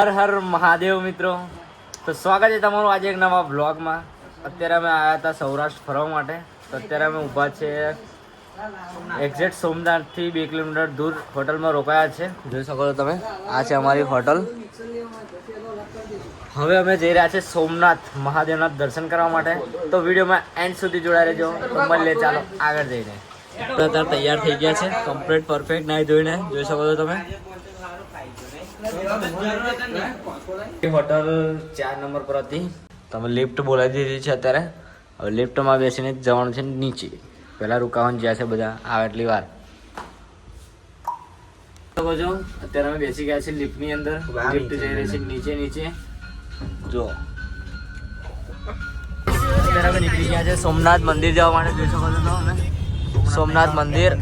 હર હર મહાદેવ મિત્રો. તો સ્વાગત છે તમારું આજે એક નવા બ્લોગમાં અત્યારે અમે આવ્યા હતા સૌરાષ્ટ્ર ફરવા માટે. તો અત્યારે અમે ઊભા છે એક્ઝેક્ટ સોમનાથથી બે કિલોમીટર દૂર હોટલમાં રોકાયા છે. જોઈ શકો છો તમે આ છે અમારી હોટલ. હવે અમે જઈ રહ્યા છે સોમનાથ મહાદેવના દર્શન કરવા માટે. તો વિડીયોમાં એન્ડ સુધી જોડાઈ રહેજો. તો મળીએ ચાલો આગળ જઈને. અત્યારે તૈયાર થઈ ગયા છે. કમ્પ્લીટ પરફેક્ટ નાઈ ધોઈને. જોઈ શકો છો તમે. હોટલ ચાર નંબર પર હતી. તમે લિફ્ટ બોલાવી દીધી છે અત્યારે. હવે લિફ્ટમાં બેસીને જવાનું છે નીચે. પહેલા રોકાવાનું જ્યાં છે બધા આવે એટલી વાર. શકો છો અત્યારે અમે બેસી ગયા છે લિફ્ટની અંદર. લિફ્ટ જઈ રહી છે નીચે નીચે. જો. અત્યારે અમે નીકળી ગયા છે સોમનાથ મંદિર જવા માટે જોઈ શકો છો તમે. સોમનાથ મંદિર.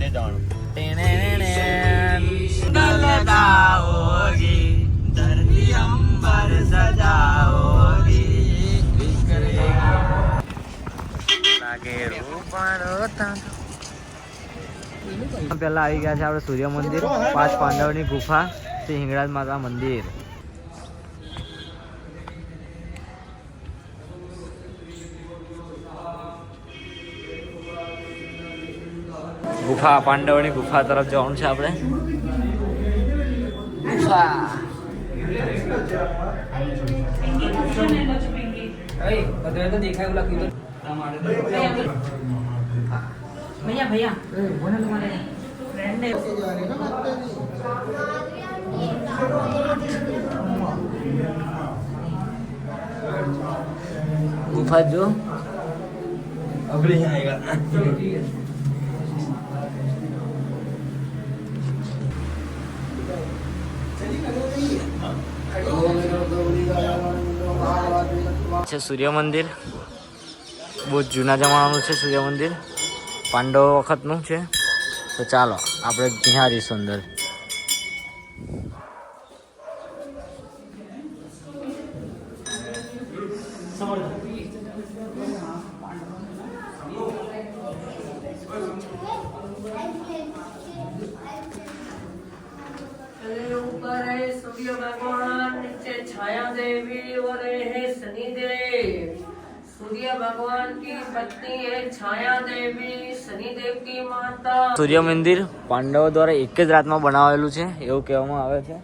પેલા આવી ગયા છે આપણે સૂર્ય મંદિર પાંચ પાંડવની ગુફા શ્રી હિંગળાજ માતા મંદિર. ગુફા પાંડવની ગુફા તરફ જવાનું છે આપણે. ગુફા. भैया गुफा जो अब नहीं आएगा अच्छा सूर्य मंदिर બહુ જૂના જમાનાનું છે સૂર્ય મંદિર. પાંડવ વખતનું છે. તો ચાલો, આપણે નિહારીશું અંદર ઉપર સૂર્ય भगवान की पत्नी है छाया देवी शनि देव की माता સૂર્ય મંદિર પાંડવો દ્વારા એક જ રાતમાં બનાવેલું છે એવું કહેવામાં આવે છે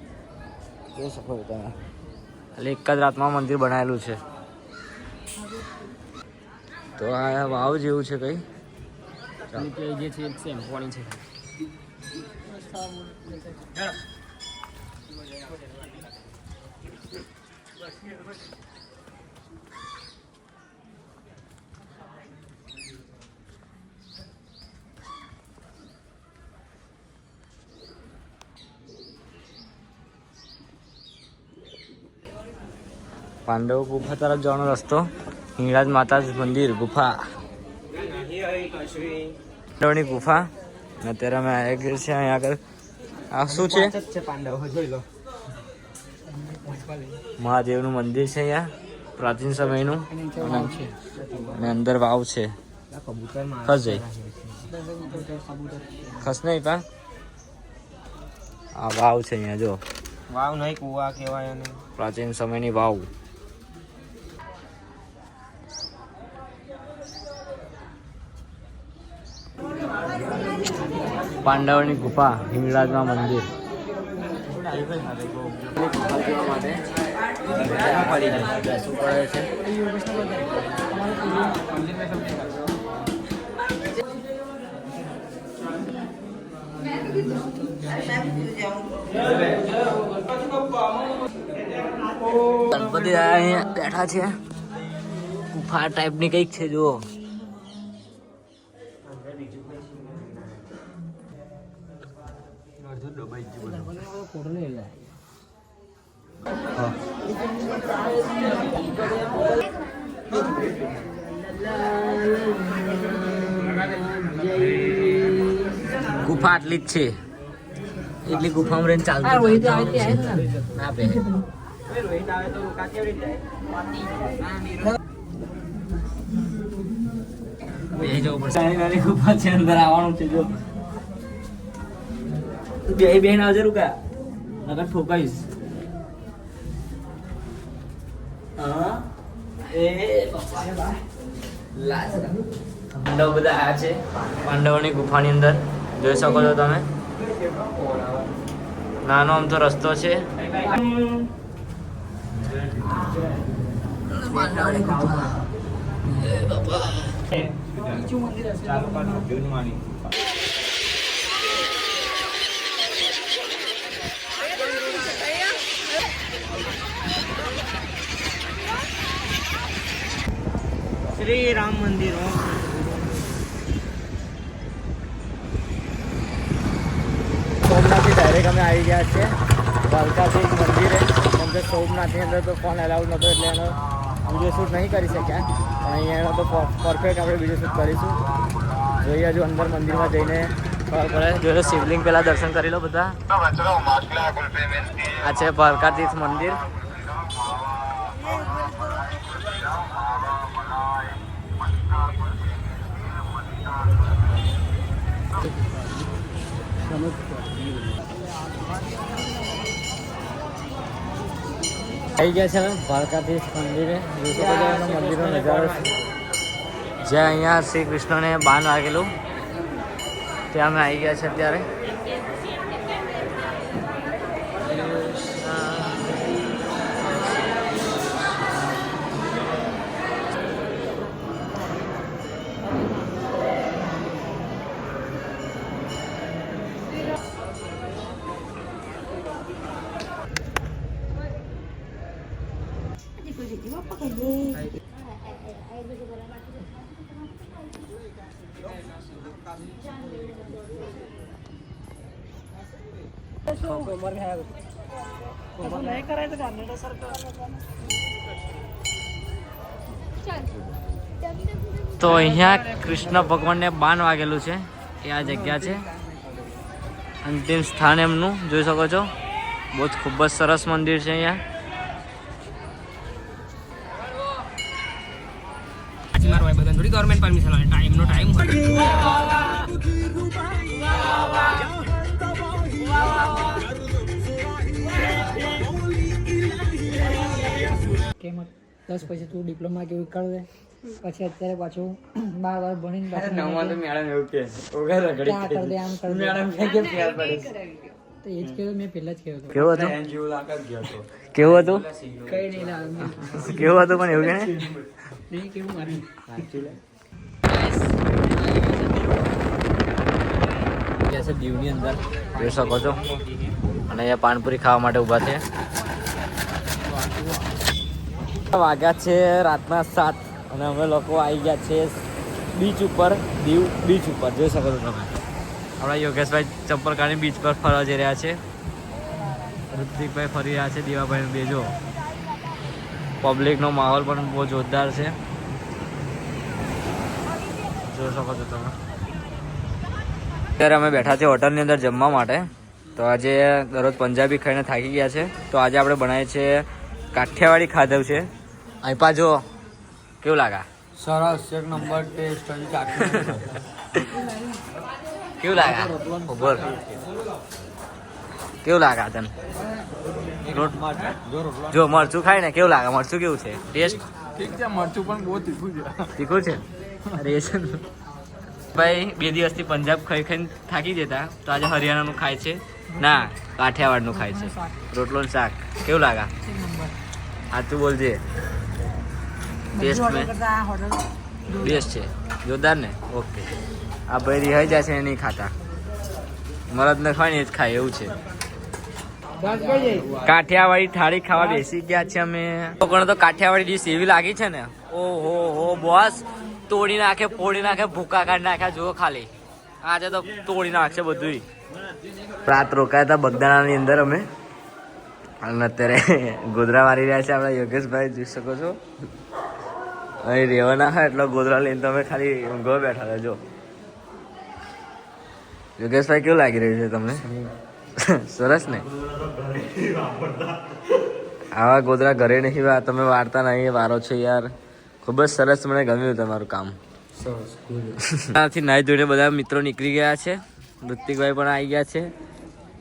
જોઈ શકો છો તમે એટલે એક જ રાતમાં મંદિર બનાવેલું છે તો આ વાવ જેવું છે કઈ જે છે સેમ પાણી છે પાંડવ ગુફા તરફ જવાનો રસ્તો. હિંગળાજ માતાજ મંદિર ગુફા. પાંડવની ગુફા. અત્યારે અમે આવી ગયા છે અહીંયા આગળ. આ શું છે? મહાદેવનું મંદિર છે અહીંયા પ્રાચીન સમયનું. અને અંદર વાવ છે. ખસ જઈ. ખસ નહીં પા. આ વાવ છે અહીંયા જો. વાવ નહીં કુવા કહેવાય પ્રાચીન સમયની વાવ. પાંડવની ગુફા હિંગળાજમાં મંદિર. ગણપતિ બેઠા છે. ગુફા ટાઈપની કંઈક છે જુઓ. ગુફા આટલી જ છે. એટલી ગુફામાં રહીને ચાલતું ના? બે. જવું પડશે. ગુફા છે અંદર આવવાનું છે જો. તું બે બેન આવજે રૂકા. નકર ઠોકાઈશ. હા? એ બાપા લાજ પાંડવ બધા આયા છે પાંડવોની ગુફાની અંદર. જોઈ શકો છો તમે. નાનો આમ તો રસ્તો છે. પાંડવની ગુફા એ બાપા શ્રી રામ મંદિર. સોમનાથથી ડાયરેક્ટ અમે આવી ગયા છીએ. દ્વારકાથી મંદિરે કેમ કે સોમનાથની અંદર તો ફોન એલાઉડ નહોતો એટલે એનો વીડિયો શૂટ નહીં કરી શક્યા. પણ અહીંયા એનો તો પરફેક્ટ આપણે વીડિયો શૂટ કરીશું. જોઈએ હજુ અંદર મંદિરમાં જઈને ખબર પડે. શિવલિંગ પહેલાં દર્શન કરી લો બધા. આ છે દ્વારકાધીશ મંદિર. આવી ગયા છે અમે મંદિરે. મંદિરનો નજારો છે. જ્યાં અહીંયા શ્રી કૃષ્ણને બાણ વાગેલું. ત્યાં અમે આવી ગયા છે અત્યારે. તો અહીંયા કૃષ્ણ ભગવાનને બાન વાગેલું છે. એ આ જગ્યા છે. અંતિમ સ્થાન એમનું, જોઈ શકો છો. બહુ જ ખૂબ જ સરસ મંદિર છે અહીંયા પાછી મારવા એ બધાને થોડી ગવર્મેન્ટ પરમિશન હોય. ટાઈમનો ટાઈમ હોય. કેમ દસ પછી તું ડિપ્લોમા કેવું કર દે. પછી અત્યારે પાછું બાર વાર ભણીને પાછું મેડમ એવું કે ઓગા રગડી કર દે. આમ કર દે મેડમ કે ફેર પડે તો એ જ કહેવું મેં પહેલા જ કહ્યું હતું કેવું હતો? કેવો હતો? કઈ નહીં કેવું હતું પણ એવું કે નહીં? કેવું મારે છે દીવની અંદર. જોઈ શકો છો. અને અહીંયા પાનપુરી ખાવા માટે ઊભા છે. વાગ્યા છે રાતના સાત અને અમે લોકો આવી ગયા છે બીચ ઉપર, દીવ બીચ ઉપર. જોઈ શકો છો તમે. આપણા યોગેશભાઈ ચંપલ કાઢી બીચ પર ફરવા જઈ રહ્યા છે. ઋતિકભાઈ ફરી રહ્યા છે દીવાભાઈ બેજો પબ્લિકનો માહોલ પણ બહુ જોરદાર છે. જોઈ શકો છો તમે. અત્યારે અમે બેઠા છે હોટલની અંદર જમવા માટે. તો આજે દરરોજ પંજાબી ખાઈને થાકી ગયા છે. તો આજે આપણે બનાવીએ છીએ કાઠિયાવાડી ખાધું છે. અહીં જો કેવું લાગા? સરસ એક નંબર ટેસ્ટ કેવું લાગા? બોલ કેવું લાગા તને? જો મરચું ખાય ને કેવું લાગે? મરચું કેવું છે? ટેસ્ટ? ઠીક છે મરચું પણ બહુ તીખું છે. તીખું છે? અરે એ છે ને. ભાઈ બે દિવસથી પંજાબ ખાઈ ખાઈને થાકી જતા. તો આજે હરિયાણાનું ખાય છે. ના કાઠિયાવાડનું ખાય છે. રોટલો ને શાક. કેવું લાગા? સાચું બોલજે ટેસ્ટ બેસ્ટ છે. જોરદાર ને? ઓકે. આ ભાઈ રિહાઈ જાય છે એ નહીં ખાતા. મરદ ને ખાય ને એ જ ખાય એવું છે. કાઠિયાવાડી થાળી ખાવા બેસી ગયા છે અમે. લોકોને તો કાઠિયાવાડી ડીશ એવી લાગી છે ને. ઓહો હો બોસ તોડી નાખે, ફોડી નાખે, ભૂકા કાઢી નાખ્યા, જુઓ ખાલી. આજે તો તોડી નાખશે બધું રાત રોકાયા હતા બગદાણાની અંદર અમે. અને અત્યારે ગોધરા મારી રહ્યા છે આપણા યોગેશભાઈ, જોઈ શકો છો. અહીં રહેવાના હોય એટલો ગોધરા લઈને તમે ખાલી ઊંઘવા બેઠા હતા, જો. યોગેશભાઈ, કેવું લાગી રહ્યું છે તમને? સરસ ને? આવા ગોધરા ઘરે નહીં વા તમે વાર્તા નહીં, વારો છો યાર. ખૂબ જ સરસ મને ગમ્યું તમારું કામ. ત્યાંથી નાહી ધોઈને બધા મિત્રો નીકળી ગયા છે. ઋતિકભાઈ પણ આવી ગયા છે.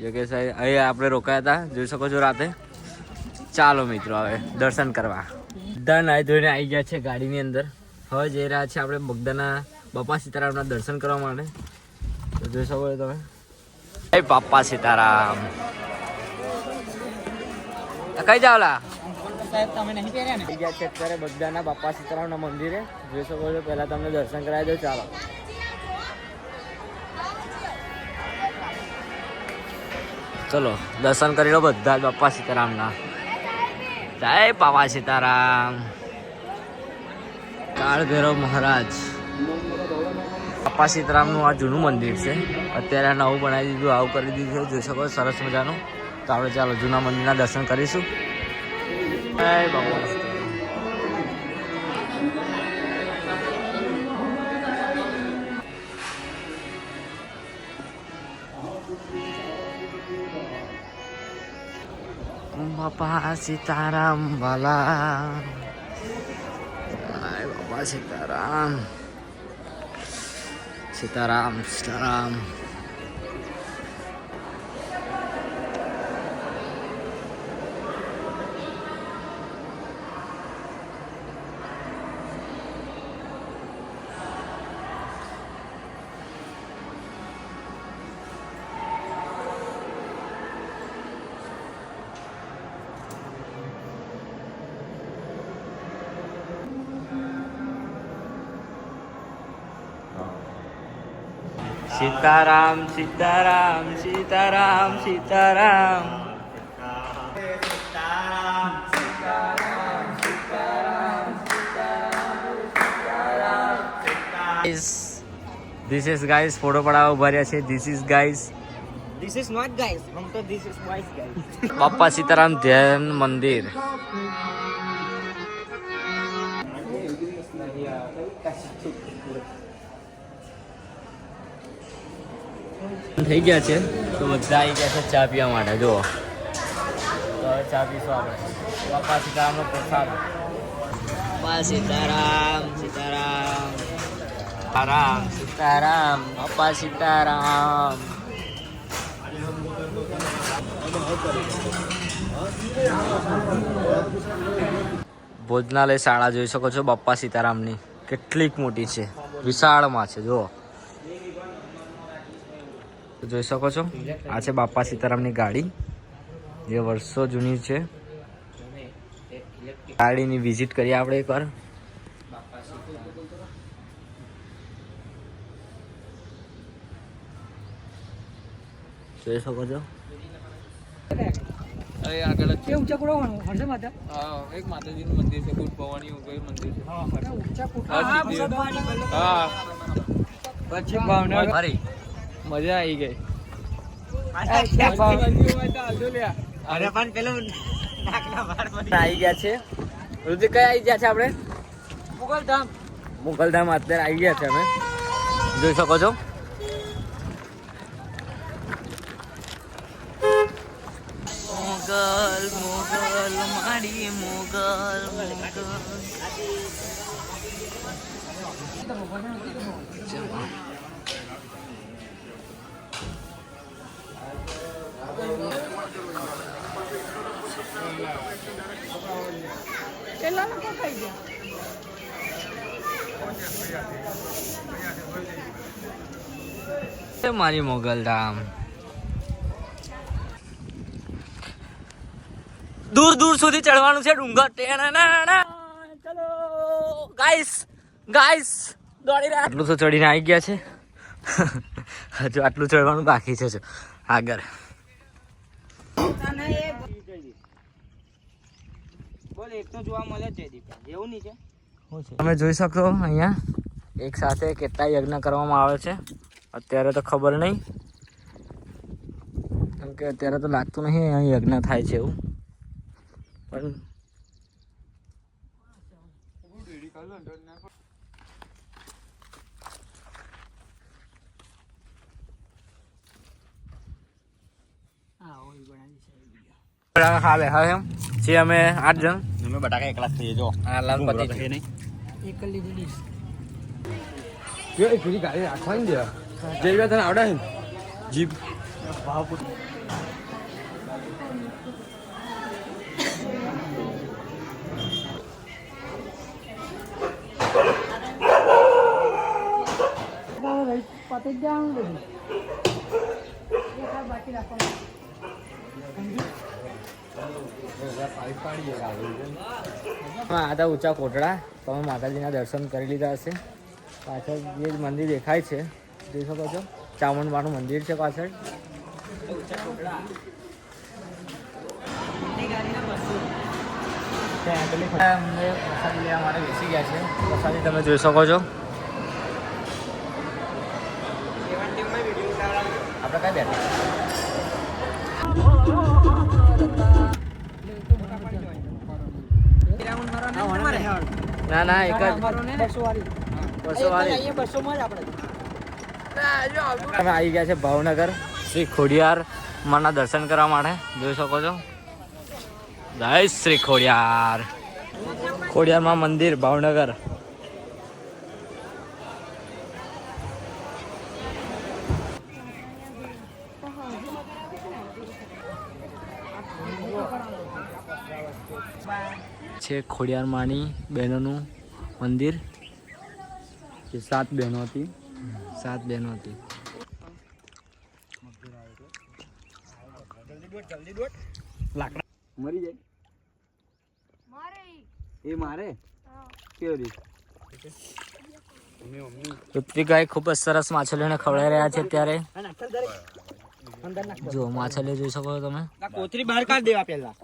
યોગેશભાઈ અહીં આપણે રોકાયા હતા. જોઈ શકો છો રાતે. ચાલો મિત્રો હવે દર્શન કરવા. બધા નાહી ધોઈને આવી ગયા છે ગાડીની અંદર. હવે જઈ રહ્યા છે આપણે બગદાના બાપા સીતારામના દર્શન કરવા માટે. તો જોઈ શકો છો તમે. બાપા સીતારામ. કઈ જાવલા? સાહેબ, તમે નહીં પહેર્યા ને? બીજા અત્યારે બગદાના બાપા સીતારામના મંદિરે. જોઈ શકો છો, પહેલાં તમને દર્શન કરાવી દો ચાલો. ચલો, દર્શન કરી લો બધા જ બાપા સીતારામના. જય બાપા સીતારામ. કાળ ભૈરવ મહારાજ. બાપા સીતારામનું આ જૂનું મંદિર છે. અત્યારે નવું બનાવી દીધું, આવું કરી દીધું જોઈ શકો સરસ મજાનું. તો આપણે ચાલો જૂના મંદિરના દર્શન કરીશું. જય બાપા સીતારામ બાપા સીતારામ વાલા જય બાપા Sitaram Sitaram Sitaram Sitaram Sitaram Sitaram Sitaram. This is guys photo પડાવવા ઊભા રહ્યા છે this is guys this is not Sitaram ધ્યાન મંદિર થઈ ગયા છે. તો બધા આવી ગયા છે ચા પીવા માટે જુઓ. તો હવે ચા પીશું આપણે. બાપા સીતારામનો પ્રસાદ. બાપા સીતારામ સીતારામ. આરામ સીતારામ બાપા સીતારામ. ભોજનાલય શાળા જોઈ શકો છો બાપા સીતારામની. કેટલીક મોટી છે. વિશાળમાં છે જુઓ. તો જોઈ શકો છો. આ છે બાપા સીતારામની ગાડી. જે વર્ષો જૂની છે. ગાડીની વિઝિટ કરીએ આપણે એકવાર. જોઈ શકો છો. ઊંચા કુડાવાનું હરશે માતા? એક માતાજીનું મંદિર છે બુટ ભવાની મંદિર છે. પછી ભાવનગર મજા આવી ગઈ. અરે પણ પેલું આવી ગયા છે. રુધિક કયા આવી ગયા છે આપણે? મુગલધામ. મુગલધામ અત્યારે આવી ગયા છે અમે. જોઈ શકો છો. મોગલ મોગલ મારી મોગલ મોગલ. કેટલા લોકો ખાઈ ગયા? મારી મોગલધામ દૂર દૂર સુધી ચડવાનું છે ડુંગર. ચલો. ગાઈસ ગાઈસ દોડી રહ્યા. આટલું તો ચડીને આવી ગયા છે. હજુ આટલું ચડવાનું બાકી છે આગળ બોલ એક તો જોવા મળે છે એવું નહીં છે? તમે જોઈ શકો અહીંયા એક સાથે કેટલા યજ્ઞ કરવામાં આવે છે. અત્યારે તો ખબર નહીં. કેમ કે અત્યારે તો લાગતું નહીં અહીંયા યજ્ઞ થાય છે એવું. પણ હા હવે બનાવી છે. હા બે હા એમ. છીએ અમે આઠ જણ. અમે બટાકા એકલા જ ખાઈએ જો. આ લાલ પતિ છે. નહીં? એક જ લીધી ડીશ પેલી ગાડી રાખવાની છે. જેવી તને આવડે છે. જીપ. પતિ જાઉં જવાનું બધું બાકી રાખવાનું આ હતા ઊંચા કોટડા. તમે માતાજીના દર્શન કરી લીધા હશે. પાછળ જે મંદિર દેખાય છે. જોઈ શકો છો. ચામુંડમાનું મંદિર છે પાછળ. પેલી પ્રસાદી લેવા માટે બેસી ગયા છે. પ્રસાદી તમે જોઈ શકો છો. આપણે કઈ બેઠા ના ના એક જ. બસો વાળી બસો વાળી જ આપણે. અમે આવી ગયા છે ભાવનગર શ્રી ખોડિયાર માના દર્શન કરવા માટે. જોઈ શકો છો. જય શ્રી ખોડિયાર. ખોડિયારમાં મંદિર ભાવનગર. છે ખોડિયાર માની બહેનોનું મંદિર. જે સાત બહેનો હતી. સાત બહેનો હતી. મરી જાય. એ મારે? કેવી ઋત્વિકાએ ખૂબ જ સરસ માછલીઓને ખવડાવી રહ્યા છે ત્યારે જો માછલીઓ જોઈ શકો છો તમે. કોથરી બહાર કાઢ દેવા પેલા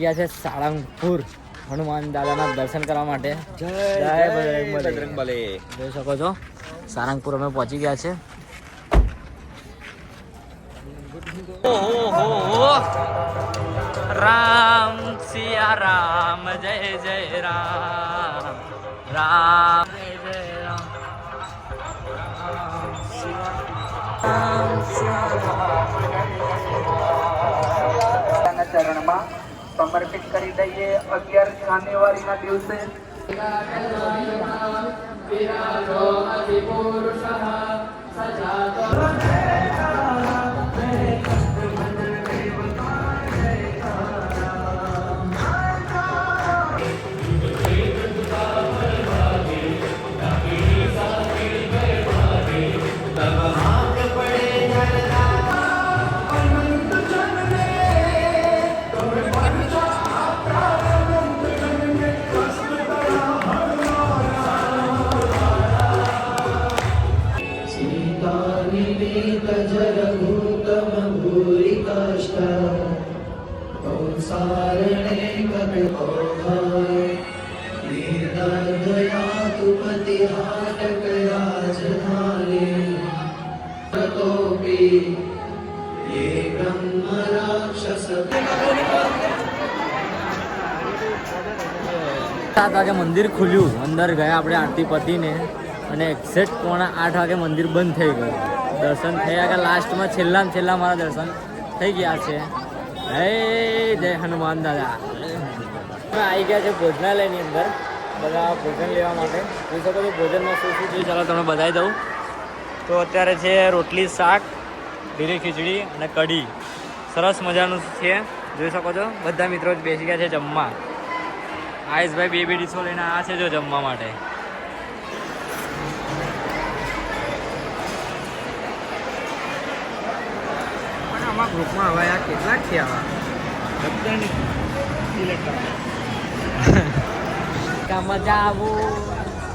અમે ગયા છે સાળંગપુર હનુમાન દાદાના દર્શન કરવા માટે. જોઈ શકો છો સારંગપુર અમે પહોંચી ગયા છે. રામ સિયા રામ જય જય રામ. રામ જય જય રામ. ચરણમાં સમર્પિત કરી દઈએ અગિયાર જાન્યુઆરીના દિવસે. વાગે મંદિર ખુલ્યું. અંદર ગયા આપણે આરતી પતિને અને એક્ઝેક્ટ પોણા આઠ વાગે મંદિર બંધ થઈ ગયું. દર્શન થયા કે લાસ્ટમાં છેલ્લા ને છેલ્લા મારા દર્શન થઈ ગયા છે. હે જય હનુમાન દાદા. આવી ગયા છે ભોજનાલયની અંદર. બધા ભોજન લેવા માટે. જોઈ શકો છો ભોજનમાં શું શું છે. ચાલો તમને બતાવી દઉં. તો અત્યારે છે રોટલી, શાક ઢીરી ખીચડી અને કઢી. સરસ મજાનું છે. જોઈ શકો છો. બધા મિત્રો જ બેસી ગયા છે જમવા. આયુષભાઈ બે બે ડીશો લઈને આ છે જો જમવા માટે. આમાં ગ્રુપમાં હવે આ કેટલા છે આવા? કામ જાવું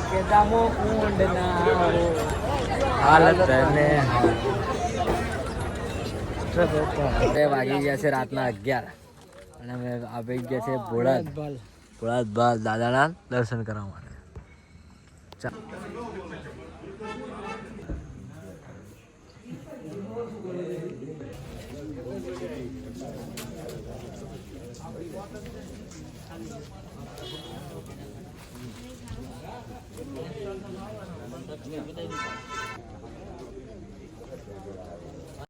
કે દામો કુંડ ના હાલત ને વાગી ગયા છે રાતના અગિયાર. અને અમે આવી ગયા છે ભોળાદ ભોળાભાઈ દાદાના દર્શન કરવા માટે